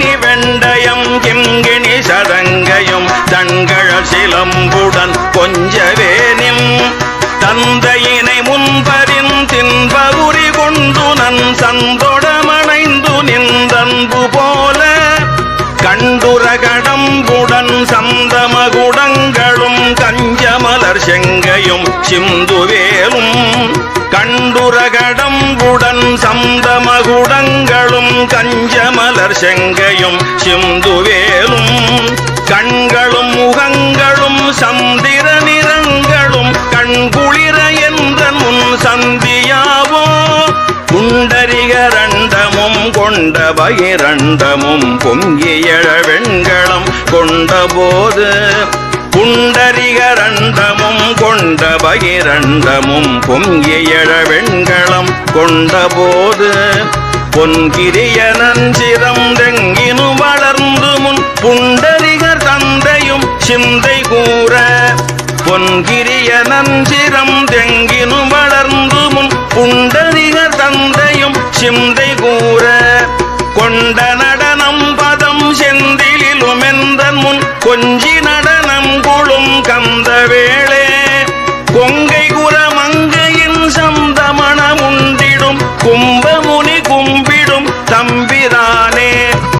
செங்கணி வெண்டயம் கிங்கிணி சதங்கையும் தண்கழ சிலம்புடன் கொஞ்சவேனின் தந்தையினை முன்பரின் தின்பகுரி கொண்டு நன் சந்தொடமணைந்து நின்றன்பு போல கண்டுரகடம்புடன் சந்தமகுடங்களும் கஞ்சமலர் செங்கையும் சிந்துவேலும். கண்டுரகடம்புடன் சந்தமகுடங்களும் கஞ்சமலர் செங்கையும் சிந்துவேலும் கண்களும் முகங்களும் சந்திர நிறங்களும் கண்குளிர என்ற முன் சந்தியாவோ? குண்டரிகரண்டமும் கொண்ட பகிரண்டமும் பொங்கியழ வெண்களம் கொண்டபோது குண்டரிகரண்டமும் கொண்ட பகிரண்டமும் பொங்கியழ வெண்களம் கொண்டபோது பொன்கிரிய நஞ்சிரந்தெங்கினு வளர்ந்து முன் புண்டரிகர் தந்தையும் சிந்தை கூற பொன்கிரிய நஞ்சிரம் தெங்கினு வளர்ந்து முன் புண்டரிகர் தந்தையும் சிந்தை கூற கொண்ட நடனம் பதம் செந்திலும் எந்த முன் கொஞ்சி கும்